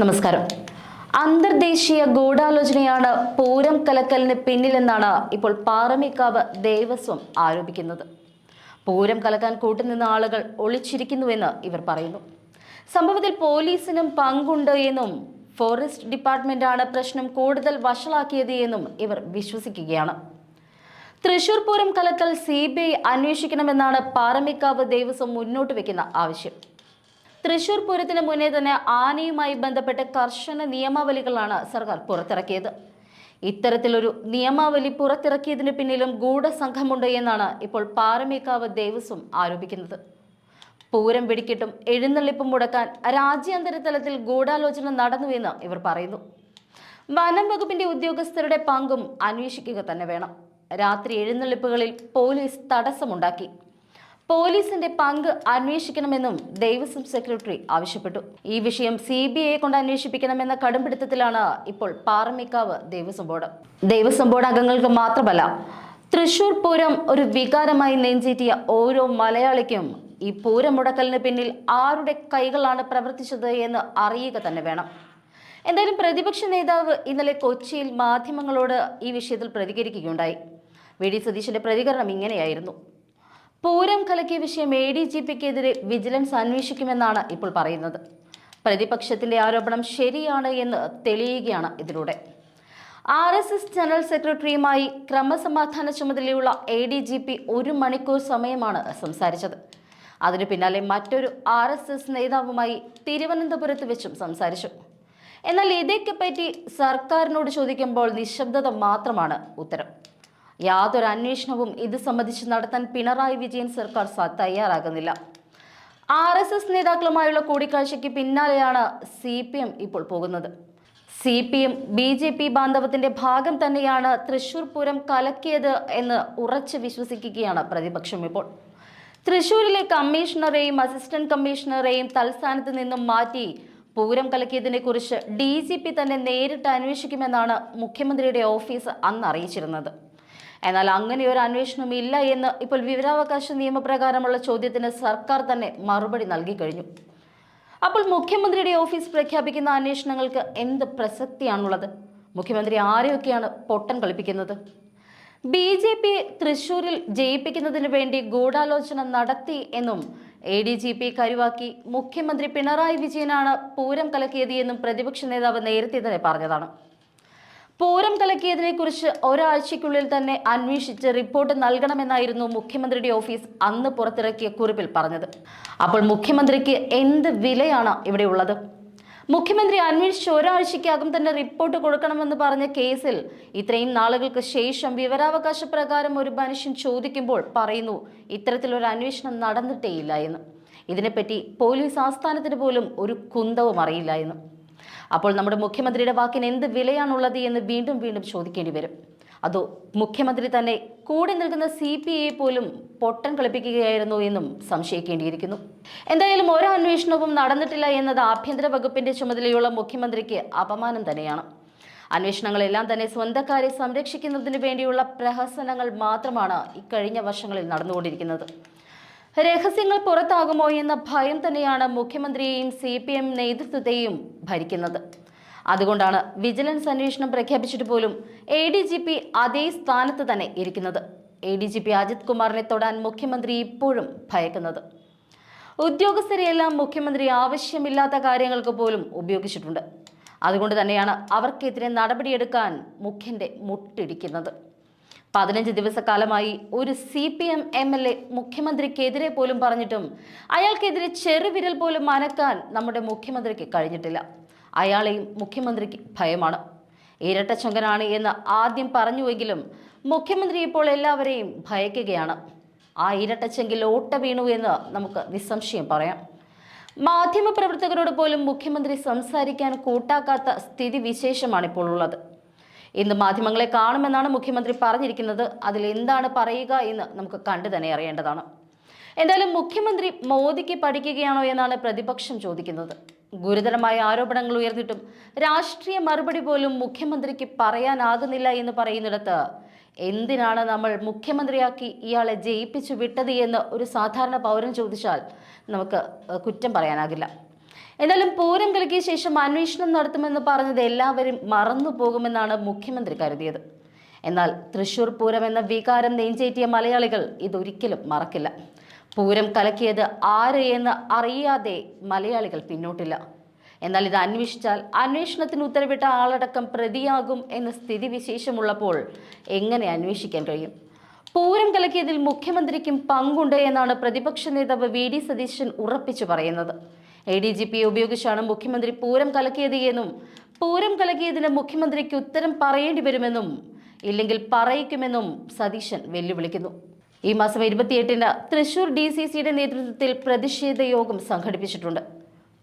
നമസ്കാരം. അന്തർദേശീയ ഗൂഢാലോചനയാണ് പൂരം കലക്കലിന് പിന്നിലെന്നാണ് ഇപ്പോൾ പാറമേക്കാവ് ദേവസ്വം ആരോപിക്കുന്നത്. പൂരം കലക്കാൻ കൂട്ടുനിന്ന ആളുകൾ ഒളിച്ചിരിക്കുന്നുവെന്ന് ഇവർ പറയുന്നു. സംഭവത്തിൽ പോലീസിനും പങ്കുണ്ട് എന്നും ഫോറസ്റ്റ് ഡിപ്പാർട്ട്മെന്റാണ് പ്രശ്നം കൂടുതൽ വഷളാക്കിയത് എന്നും ഇവർ വിശ്വസിക്കുകയാണ്. തൃശൂർ പൂരം കലക്കൽ സി ബി ഐ അന്വേഷിക്കണമെന്നാണ് പാറമേക്കാവ് ദേവസ്വം മുന്നോട്ട് വെക്കുന്ന ആവശ്യം. തൃശൂർ പൂരത്തിന് മുന്നേ തന്നെ ആനയുമായി ബന്ധപ്പെട്ട കർശന നിയമാവലികളാണ് സർക്കാർ പുറത്തിറക്കിയത്. ഇത്തരത്തിലൊരു നിയമാവലി പുറത്തിറക്കിയതിന് പിന്നിലും ഗൂഢസംഘമുണ്ട് എന്നാണ് ഇപ്പോൾ പാറമേക്കാവ് ദേവസ്വം ആരോപിക്കുന്നത്. പൂരം വെടിക്കെട്ടും എഴുന്നള്ളിപ്പും മുടക്കാൻ രാജ്യാന്തര തലത്തിൽ ഗൂഢാലോചന നടന്നുവെന്ന് ഇവർ പറയുന്നു. വനം വകുപ്പിന്റെ ഉദ്യോഗസ്ഥരുടെ പങ്കും അന്വേഷിക്കുക തന്നെ വേണം. രാത്രി എഴുന്നള്ളിപ്പുകളിൽ പോലീസ് തടസ്സമുണ്ടാക്കി. പോലീസിന്റെ പങ്ക് അന്വേഷിക്കണമെന്നും ദേവസ്വം സെക്രട്ടറി ആവശ്യപ്പെട്ടു. ഈ വിഷയം സി ബി ഐയെ കൊണ്ട് അന്വേഷിപ്പിക്കണമെന്ന കടുംപിടുത്തത്തിലാണ് ഇപ്പോൾ പാറമേക്കാവ് ദേവസ്വം ബോർഡ്. ദേവസ്വം ബോർഡ് അംഗങ്ങൾക്ക് മാത്രമല്ല തൃശൂർ പൂരം ഒരു വികാരമായി നെഞ്ചേറ്റിയ ഓരോ മലയാളിക്കും ഈ പൂരം മുടക്കലിന് പിന്നിൽ ആരുടെ കൈകളാണ് പ്രവർത്തിച്ചത് എന്ന് അറിയുക തന്നെ വേണം. എന്തായാലും പ്രതിപക്ഷ നേതാവ് ഇന്നലെ കൊച്ചിയിൽ മാധ്യമങ്ങളോട് ഈ വിഷയത്തിൽ പ്രതികരിക്കുകയുണ്ടായി. വി ഡി സതീശന്റെ പ്രതികരണം ഇങ്ങനെയായിരുന്നു. പൂരം കലക്കിയ വിഷയം എ ഡി ജി പിക്കെതിരെ വിജിലൻസ് അന്വേഷിക്കുമെന്നാണ് ഇപ്പോൾ പറയുന്നത്. പ്രതിപക്ഷത്തിന്റെ ആരോപണം ശരിയാണ് എന്ന് തെളിയുകയാണ് ഇതിലൂടെ. ആർ എസ് എസ് ജനറൽ സെക്രട്ടറിയുമായി ക്രമസമാധാന ചുമതലയുള്ള എ ഡി ജി പി ഒരു മണിക്കൂർ സമയമാണ് സംസാരിച്ചത്. അതിനു പിന്നാലെ മറ്റൊരു ആർ എസ് എസ് നേതാവുമായി തിരുവനന്തപുരത്ത് വെച്ചും സംസാരിച്ചു. എന്നാൽ ഇതേക്കെപ്പറ്റി സർക്കാരിനോട് ചോദിക്കുമ്പോൾ നിശബ്ദത മാത്രമാണ് ഉത്തരം. യാതൊരു അന്വേഷണവും ഇത് സംബന്ധിച്ച് നടത്താൻ പിണറായി വിജയൻ സർക്കാർ തയ്യാറാകുന്നില്ല. ആർ എസ് എസ് നേതാക്കളുമായുള്ള കൂടിക്കാഴ്ചയ്ക്ക് പിന്നാലെയാണ് സി പി എം ഇപ്പോൾ പോകുന്നത്. C P M B J P ബാന്ധവത്തിന്റെ ഭാഗം തന്നെയാണ് തൃശൂർ പൂരം കലക്കിയത് എന്ന് ഉറച്ചു വിശ്വസിക്കുകയാണ് പ്രതിപക്ഷം ഇപ്പോൾ. തൃശൂരിലെ കമ്മീഷണറെയും അസിസ്റ്റന്റ് കമ്മീഷണറെയും തൽസ്ഥാനത്ത് നിന്നും മാറ്റി പൂരം കലക്കിയതിനെ കുറിച്ച് ഡി ജി പി തന്നെ നേരിട്ട് അന്വേഷിക്കുമെന്നാണ് മുഖ്യമന്ത്രിയുടെ ഓഫീസ് അന്ന് അറിയിച്ചിരുന്നത്. എന്നാൽ അങ്ങനെ ഒരു അന്വേഷണം ഇല്ല എന്ന് ഇപ്പോൾ വിവരാവകാശ നിയമപ്രകാരമുള്ള ചോദ്യത്തിന് സർക്കാർ തന്നെ മറുപടി നൽകി കഴിഞ്ഞു. അപ്പോൾ മുഖ്യമന്ത്രിയുടെ ഓഫീസ് പ്രഖ്യാപിക്കുന്ന അന്വേഷണങ്ങൾക്ക് എന്ത് പ്രസക്തിയാണുള്ളത്? മുഖ്യമന്ത്രി ആരെയൊക്കെയാണ് പൊട്ടൻ കളിപ്പിക്കുന്നത്? ബി ജെ പി തൃശൂരിൽ ജയിപ്പിക്കുന്നതിന് വേണ്ടി ഗൂഢാലോചന നടത്തി എന്നും എ ഡി ജി പി കരുവാക്കി മുഖ്യമന്ത്രി പിണറായി വിജയനാണ് പൂരം കലക്കിയത് എന്നും പ്രതിപക്ഷ നേതാവ് നേരത്തെ തന്നെ പറഞ്ഞതാണ്. പൂരം കലക്കിയതിനെ കുറിച്ച് ഒരാഴ്ചയ്ക്കുള്ളിൽ തന്നെ അന്വേഷിച്ച് റിപ്പോർട്ട് നൽകണമെന്നായിരുന്നു മുഖ്യമന്ത്രിയുടെ ഓഫീസ് അന്ന് പുറത്തിറക്കിയ കുറിപ്പിൽ പറഞ്ഞത്. അപ്പോൾ മുഖ്യമന്ത്രിക്ക് എന്ത് വിലയാണ് ഇവിടെ ഉള്ളത്? മുഖ്യമന്ത്രി അന്വേഷിച്ച് ഒരാഴ്ചയ്ക്കകം തന്നെ റിപ്പോർട്ട് കൊടുക്കണമെന്ന് പറഞ്ഞ കേസിൽ ഇത്രയും നാളുകൾക്ക് ശേഷം വിവരാവകാശ പ്രകാരം ഒരു മനുഷ്യൻ ചോദിക്കുമ്പോൾ പറയുന്നു ഇത്തരത്തിലൊരു അന്വേഷണം നടന്നിട്ടേയില്ല എന്ന്. ഇതിനെപ്പറ്റി പോലീസ് ആസ്ഥാനത്തിന് പോലും ഒരു കുന്തവും അറിയില്ല എന്ന്. അപ്പോൾ നമ്മുടെ മുഖ്യമന്ത്രിയുടെ വാക്കിന് എന്ത് വിലയാണുള്ളത് എന്ന് വീണ്ടും വീണ്ടും ചോദിക്കേണ്ടി വരും. അതോ മുഖ്യമന്ത്രി തന്നെ കൂടെ നിൽക്കുന്ന സി പി ഐ പോലും പൊട്ടൻ കളിപ്പിക്കുകയായിരുന്നു എന്നും സംശയിക്കേണ്ടിയിരിക്കുന്നു. എന്തായാലും ഒരു അന്വേഷണവും നടന്നിട്ടില്ല എന്നത് ആഭ്യന്തര വകുപ്പിന്റെ ചുമതലയുള്ള മുഖ്യമന്ത്രിക്ക് അപമാനം തന്നെയാണ്. അന്വേഷണങ്ങളെല്ലാം തന്നെ സ്വന്തക്കാരെ സംരക്ഷിക്കുന്നതിന് വേണ്ടിയുള്ള പ്രഹസനങ്ങൾ മാത്രമാണ് ഇക്കഴിഞ്ഞ വർഷങ്ങളിൽ നടന്നുകൊണ്ടിരിക്കുന്നത്. രഹസ്യങ്ങൾ പുറത്താകുമോ എന്ന ഭയം തന്നെയാണ് മുഖ്യമന്ത്രിയെയും സി പി എം നേതൃത്വത്തെയും ഭരിക്കുന്നത്. അതുകൊണ്ടാണ് വിജിലൻസ് അന്വേഷണം പ്രഖ്യാപിച്ചിട്ട് പോലും എ ഡി ജി പി അതേ സ്ഥാനത്ത് തന്നെ ഇരിക്കുന്നത്. A D G P Ajith കുമാറിനെ തൊടാൻ മുഖ്യമന്ത്രി ഇപ്പോഴും ഭയക്കുന്നത്. ഉദ്യോഗസ്ഥരെയെല്ലാം മുഖ്യമന്ത്രി ആവശ്യമില്ലാത്ത കാര്യങ്ങൾക്ക് പോലും ഉപയോഗിച്ചിട്ടുണ്ട്. അതുകൊണ്ട് തന്നെയാണ് അവർക്കെതിരെ നടപടിയെടുക്കാൻ മുഖ്യന്റെ മുട്ടിടിക്കുന്നത്. പതിനഞ്ച് ദിവസക്കാലമായി ഒരു C P M M L A മുഖ്യമന്ത്രിക്കെതിരെ പോലും പറഞ്ഞിട്ടും അയാൾക്കെതിരെ ചെറുവിരൽ പോലും അനക്കാൻ നമ്മുടെ മുഖ്യമന്ത്രിക്ക് കഴിഞ്ഞിട്ടില്ല. അയാളെയും മുഖ്യമന്ത്രിക്ക് ഭയമാണ്. ഇരട്ടച്ചങ്കനാണ് എന്ന് ആദ്യം പറഞ്ഞുവെങ്കിലും മുഖ്യമന്ത്രി ഇപ്പോൾ എല്ലാവരെയും ഭയക്കുകയാണ്. ആ ഇരട്ടച്ചെങ്കിൽ ഓട്ട വീണു എന്ന് നമുക്ക് നിസ്സംശയം പറയാം. മാധ്യമപ്രവർത്തകരോട് പോലും മുഖ്യമന്ത്രി സംസാരിക്കാൻ കൂട്ടാക്കാത്ത ഇപ്പോൾ ഉള്ളത്. ഇന്ന് മാധ്യമങ്ങളെ കാണുമെന്നാണ് മുഖ്യമന്ത്രി പറഞ്ഞിരിക്കുന്നത്. അതിൽ എന്താണ് പറയുക എന്ന് നമുക്ക് കണ്ടു തന്നെ അറിയേണ്ടതാണ്. എന്തായാലും മുഖ്യമന്ത്രി മോദിക്ക് പഠിക്കുകയാണോ എന്നാണ് പ്രതിപക്ഷം ചോദിക്കുന്നത്. ഗുരുതരമായ ആരോപണങ്ങൾ ഉയർന്നിട്ടും രാഷ്ട്രീയ മറുപടി പോലും മുഖ്യമന്ത്രിക്ക് പറയാനാകുന്നില്ല എന്ന് പറയുന്നിടത്ത് എന്തിനാണ് നമ്മൾ മുഖ്യമന്ത്രിയാക്കി ഇയാളെ ജയിപ്പിച്ചു വിട്ടത് എന്ന് ഒരു സാധാരണ പൗരൻ ചോദിച്ചാൽ നമുക്ക് കുറ്റം പറയാനാകില്ല. എന്നാലും പൂരം കലക്കിയ ശേഷം അന്വേഷണം നടത്തുമെന്ന് പറഞ്ഞത് എല്ലാവരും മറന്നു പോകുമെന്നാണ് മുഖ്യമന്ത്രി കരുതിയത്. എന്നാൽ തൃശൂർ പൂരം എന്ന വികാരം നെഞ്ചേറ്റിയ മലയാളികൾ ഇതൊരിക്കലും മറക്കില്ല. പൂരം കലക്കിയത് ആര് എന്ന് അറിയാതെ മലയാളികൾ പിന്നോട്ടില്ല. എന്നാൽ ഇത് അന്വേഷിച്ചാൽ അന്വേഷണത്തിന് ഉത്തരവിട്ട ആളടക്കം പ്രതിയാകും എന്ന സ്ഥിതിവിശേഷമുള്ളപ്പോൾ എങ്ങനെ അന്വേഷിക്കാൻ കഴിയും? പൂരം കലക്കിയതിൽ മുഖ്യമന്ത്രിക്കും പങ്കുണ്ട് എന്നാണ് പ്രതിപക്ഷ നേതാവ് വി. ഡി. സതീശൻ ഉറപ്പിച്ചു പറയുന്നത്. എ ഡി ജി പി ഉപയോഗിച്ചാണ് മുഖ്യമന്ത്രി പൂരം കലക്കിയത് എന്നും പൂരം കലക്കിയതിന് മുഖ്യമന്ത്രിക്ക് ഉത്തരം പറയേണ്ടി വരുമെന്നും ഇല്ലെങ്കിൽ പറയിക്കുമെന്നും സതീശൻ വെല്ലുവിളിക്കുന്നു. ഈ മാസം ഇരുപത്തിയെട്ടിന് തൃശൂർ ഡി സി സിയുടെ നേതൃത്വത്തിൽ പ്രതിഷേധ യോഗം സംഘടിപ്പിച്ചിട്ടുണ്ട്.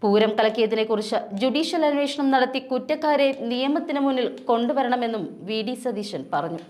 പൂരം കലക്കിയതിനെ കുറിച്ച് ജുഡീഷ്യൽ അന്വേഷണം നടത്തി കുറ്റക്കാരെ നിയമത്തിന് മുന്നിൽ കൊണ്ടുവരണമെന്നും വി ഡി സതീശൻ പറഞ്ഞു.